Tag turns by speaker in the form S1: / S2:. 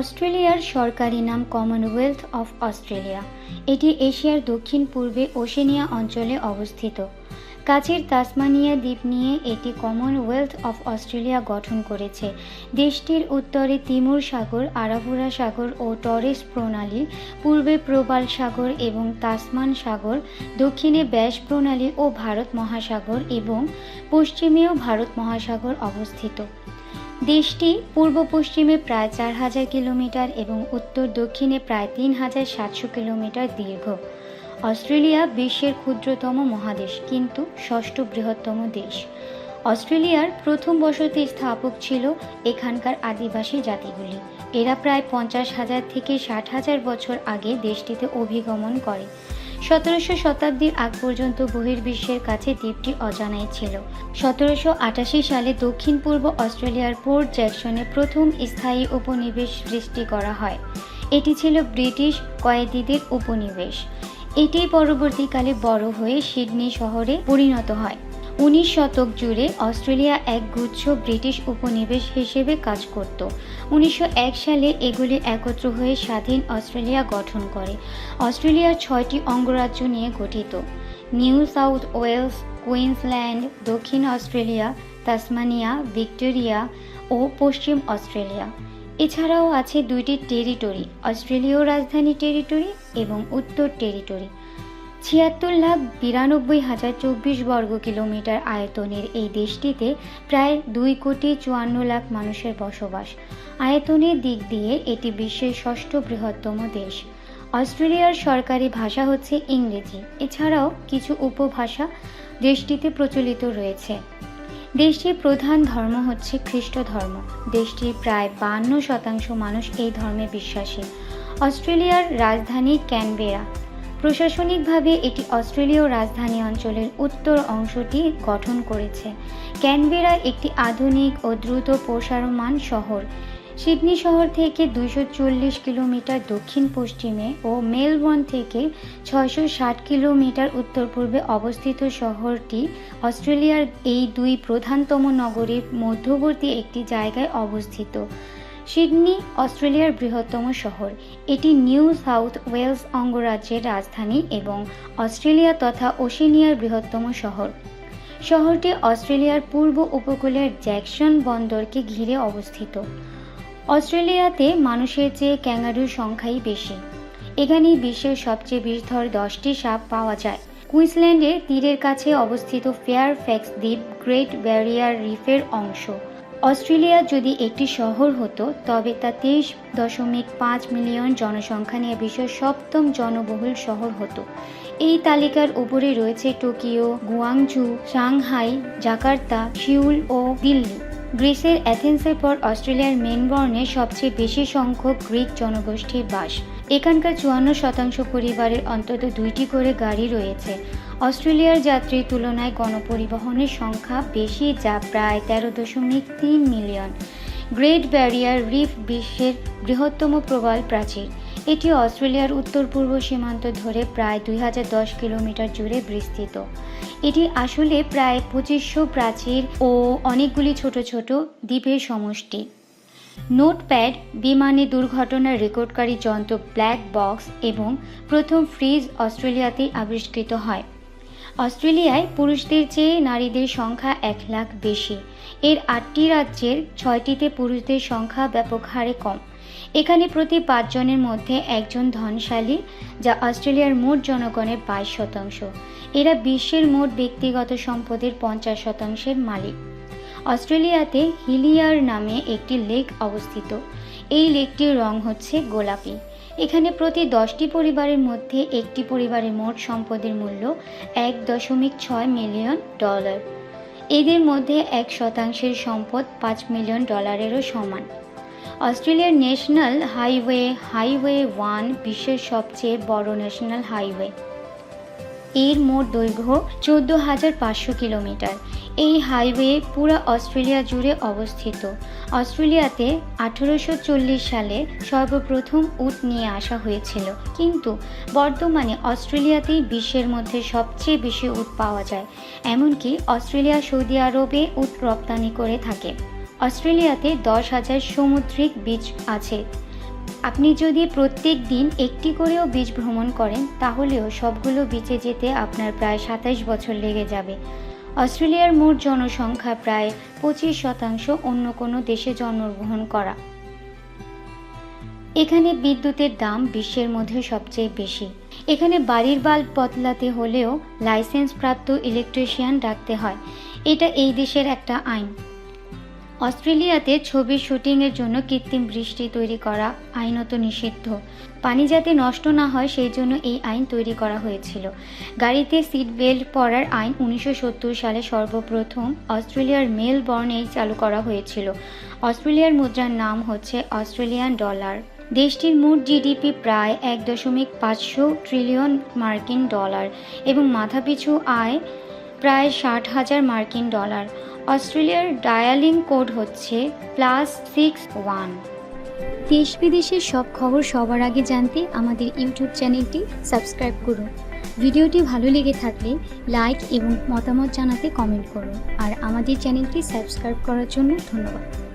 S1: অস্ট্রেলিয়ার সরকারি নাম কমনওয়েলথ অফ অস্ট্রেলিয়া এটি এশিয়ার দক্ষিণ পূর্বে ওশেনিয়া অঞ্চলে অবস্থিত কাছের তাসমানিয়া দ্বীপ নিয়ে এটি কমনওয়েলথ অফ অস্ট্রেলিয়া গঠন করেছে দেশটির উত্তরে তিমুর সাগর আরাভুরা সাগর ও টরেস প্রণালী পূর্বে প্রবাল সাগর এবং তাসমান সাগর দক্ষিণে ব্যাস প্রণালী ও ভারত মহাসাগর এবং পশ্চিমেও ভারত মহাসাগর অবস্থিত দেশটি পূর্ব পশ্চিমে প্রায় চার হাজার কিলোমিটার এবং উত্তর দক্ষিণে প্রায় তিন হাজার সাতশো কিলোমিটার দীর্ঘ অস্ট্রেলিয়া বিশ্বের ক্ষুদ্রতম মহাদেশ কিন্তু ষষ্ঠ বৃহত্তম দেশ অস্ট্রেলিয়ার প্রথম বসতি স্থাপক ছিল এখানকার আদিবাসী জাতিগুলি এরা প্রায় পঞ্চাশ হাজার থেকে ষাট হাজার বছর আগে দেশটিতে অভিগমন করে সতেরোশো শতাব্দীর আগ পর্যন্ত বহির্বিশ্বের কাছে দ্বীপটি অজানাই ছিল সতেরোশো আটাশি সালে দক্ষিণ পূর্ব অস্ট্রেলিয়ার পোর্ট জ্যাকসনে প্রথম স্থায়ী উপনিবেশ সৃষ্টি করা হয় এটি ছিল ব্রিটিশ কয়েদিদের উপনিবেশ এটি পরবর্তীকালে বড় হয়ে সিডনি শহরে পরিণত হয় উনিশ শতক জুড়ে অস্ট্রেলিয়া এক গুচ্ছ ব্রিটিশ উপনিবেশ হিসেবে কাজ করত উনিশশো সালে এগুলি একত্র হয়ে স্বাধীন অস্ট্রেলিয়া গঠন করে অস্ট্রেলিয়ার ছয়টি অঙ্গরাজ্য নিয়ে গঠিত নিউ সাউথ ওয়েলস কুইন্সল্যান্ড দক্ষিণ অস্ট্রেলিয়া তাসমানিয়া ভিক্টোরিয়া ও পশ্চিম অস্ট্রেলিয়া এছাড়াও আছে দুইটি টেরিটরি অস্ট্রেলীয় রাজধানী টেরিটরি এবং উত্তর টেরিটরি ছিয়াত্তর লাখ বিরানব্বই হাজার চব্বিশ বর্গ কিলোমিটার আয়তনের এই দেশটিতে প্রায় দুই কোটি চুয়ান্ন লাখ মানুষের বসবাস আয়তনের দিক দিয়ে এটি বিশ্বের ষষ্ঠ বৃহত্তম দেশ অস্ট্রেলিয়ার সরকারি ভাষা হচ্ছে ইংরেজি এছাড়াও কিছু উপভাষা দেশটিতে প্রচলিত রয়েছে দেশটির প্রধান ধর্ম হচ্ছে খ্রিস্ট ধর্ম দেশটির প্রায় বান্ন শতাংশ মানুষ এই ধর্মে বিশ্বাসী অস্ট্রেলিয়ার রাজধানী ক্যানবেরা প্রশাসনিকভাবে এটি অস্ট্রেলীয় রাজধানী অঞ্চলের উত্তর অংশটি গঠন করেছে ক্যানবেরা একটি আধুনিক ও দ্রুত প্রসারমান শহর সিডনি শহর থেকে দুইশো কিলোমিটার দক্ষিণ পশ্চিমে ও মেলবোর্ন থেকে ছয়শো কিলোমিটার উত্তর পূর্বে অবস্থিত শহরটি অস্ট্রেলিয়ার এই দুই প্রধানতম নগরীর মধ্যবর্তী একটি জায়গায় অবস্থিত সিডনি অস্ট্রেলিয়ার বৃহত্তম শহর এটি নিউ সাউথ ওয়েলস অঙ্গরাজ্যের রাজধানী এবং অস্ট্রেলিয়া তথা ওশেনিয়ার বৃহত্তম শহর শহরটি অস্ট্রেলিয়ার পূর্ব উপকূলের জ্যাকসন বন্দরকে ঘিরে অবস্থিত অস্ট্রেলিয়াতে মানুষের চেয়ে ক্যাঙ্গারুর সংখ্যাই বেশি এখানেই বিশ্বের সবচেয়ে বিষধর দশটি সাপ পাওয়া যায় কুইন্সল্যান্ডের তীরের কাছে অবস্থিত ফেয়ার ফ্যাক্স দ্বীপ গ্রেট ব্যারিয়ার রিফের অংশ অস্ট্রেলিয়া যদি একটি শহর হতো তবে তা তেইশ দশমিক পাঁচ মিলিয়ন জনসংখ্যা নিয়ে বিশ্বের সপ্তম জনবহুল শহর হতো এই তালিকার উপরে রয়েছে Tokyo Guangzhou Shanghai Jakarta Seoul ও দিল্লি গ্রিসের অ্যাথেন্সের পর অস্ট্রেলিয়ার মেনবর্নে সবচেয়ে বেশি সংখ্যক গ্রিক জনগোষ্ঠীর বাস এখানকার চুয়ান্ন শতাংশ পরিবারের অন্তত দুইটি করে গাড়ি রয়েছে অস্ট্রেলিয়ার যাত্রীর তুলনায় গণপরিবহনের সংখ্যা বেশি যা প্রায় তেরো দশমিক তিন মিলিয়ন গ্রেট ব্যারিয়ার রিফ বিশ্বের বৃহত্তম প্রবাল প্রাচীর এটি অস্ট্রেলিয়ার উত্তর পূর্ব সীমান্ত ধরে প্রায় দুই কিলোমিটার জুড়ে বিস্তৃত এটি আসলে প্রায় পঁচিশশো প্রাচীর ও অনেকগুলি ছোট ছোট দ্বীপের সমষ্টি নোটপ্যাড বিমানে দুর্ঘটনার রেকর্ডকারী যন্ত্র ব্ল্যাক বক্স এবং প্রথম ফ্রিজ অস্ট্রেলিয়াতেই আবিষ্কৃত হয় অস্ট্রেলিয়ায় পুরুষদের চেয়ে নারীদের সংখ্যা এক লাখ বেশি এর আটটি রাজ্যের ছয়টিতে পুরুষদের সংখ্যা ব্যাপক হারে কম এখানে প্রতি পাঁচজনের মধ্যে একজন ধনশালী যা অস্ট্রেলিয়ার মোট জনগণের বাইশ শতাংশ এরা বিশ্বের মোট ব্যক্তিগত সম্পদের পঞ্চাশ শতাংশের মালিক অস্ট্রেলিয়াতে হিলিয়ার নামে একটি লেক অবস্থিত এই লেকটির রং হচ্ছে গোলাপি এখানে প্রতি দশটি পরিবারের মধ্যে একটি পরিবারের মোট সম্পদের মূল্য এক দশমিক ছয় মিলিয়ন ডলার এদের মধ্যে এক শতাংশের সম্পদ পাঁচ মিলিয়ন ডলারেরও সমান অস্ট্রেলিয়ার ন্যাশনাল হাইওয়ে হাইওয়ে ওয়ান বিশ্বের সবচেয়ে বড় ন্যাশনাল হাইওয়ে এর মোট দৈর্ঘ্য চোদ্দ হাজার পাঁচশো কিলোমিটার এই হাইওয়ে পুরা অস্ট্রেলিয়া জুড়ে অবস্থিত অস্ট্রেলিয়াতে আঠেরোশো সালে সর্বপ্রথম উট নিয়ে আসা হয়েছিল কিন্তু বর্তমানে অস্ট্রেলিয়াতেই বিশ্বের মধ্যে সবচেয়ে বেশি উট পাওয়া যায় এমনকি অস্ট্রেলিয়া সৌদি আরবে উট রপ্তানি করে থাকে অস্ট্রেলিয়াতে দশ হাজার সামুদ্রিক বীজ আছে আপনি যদি প্রত্যেক দিন একটি করেও বীজ ভ্রমণ করেন তাহলেও সবগুলো বীচে যেতে আপনার প্রায় সাতাশ বছর লেগে যাবে অস্ট্রেলিয়ার মোট জনসংখ্যা প্রায় পঁচিশ শতাংশ অন্য কোনো দেশে জন্মগ্রহণ করা এখানে বিদ্যুতের দাম বিশ্বের মধ্যে সবচেয়ে বেশি এখানে বাড়ির বাল্ব বদলাতে হলেও লাইসেন্স প্রাপ্ত ইলেকট্রিশিয়ান ডাকতে হয় এটা এই দেশের একটা আইন অস্ট্রেলিয়াতে ছবির শুটিংয়ের জন্য কৃত্রিম বৃষ্টি তৈরি করা আইনত নিষিদ্ধ পানি যাতে নষ্ট না হয় সেই জন্য এই আইন তৈরি করা হয়েছিল গাড়িতে সিট বেল্ট পরার আইন উনিশশো সালে সর্বপ্রথম অস্ট্রেলিয়ার মেলবর্নেই চালু করা হয়েছিল অস্ট্রেলিয়ার মুদ্রার নাম হচ্ছে অস্ট্রেলিয়ান ডলার দেশটির মোট জিডিপি প্রায় এক দশমিক পাঁচশো ট্রিলিয়ন মার্কিন ডলার এবং মাথাপিছু আয় প্রায় ষাট হাজার মার্কিন ডলার অস্ট্রেলিয়ার ডায়ালিং কোড হচ্ছে প্লাস সিক্স ওয়ান
S2: দেশ বিদেশের সব খবর সবার আগে জানতে আমাদের ইউটিউব চ্যানেলটি সাবস্ক্রাইব করুন ভিডিওটি ভালো লেগে থাকলে লাইক এবং মতামত জানাতে কমেন্ট করুন আর আমাদের চ্যানেলটি সাবস্ক্রাইব করার জন্য ধন্যবাদ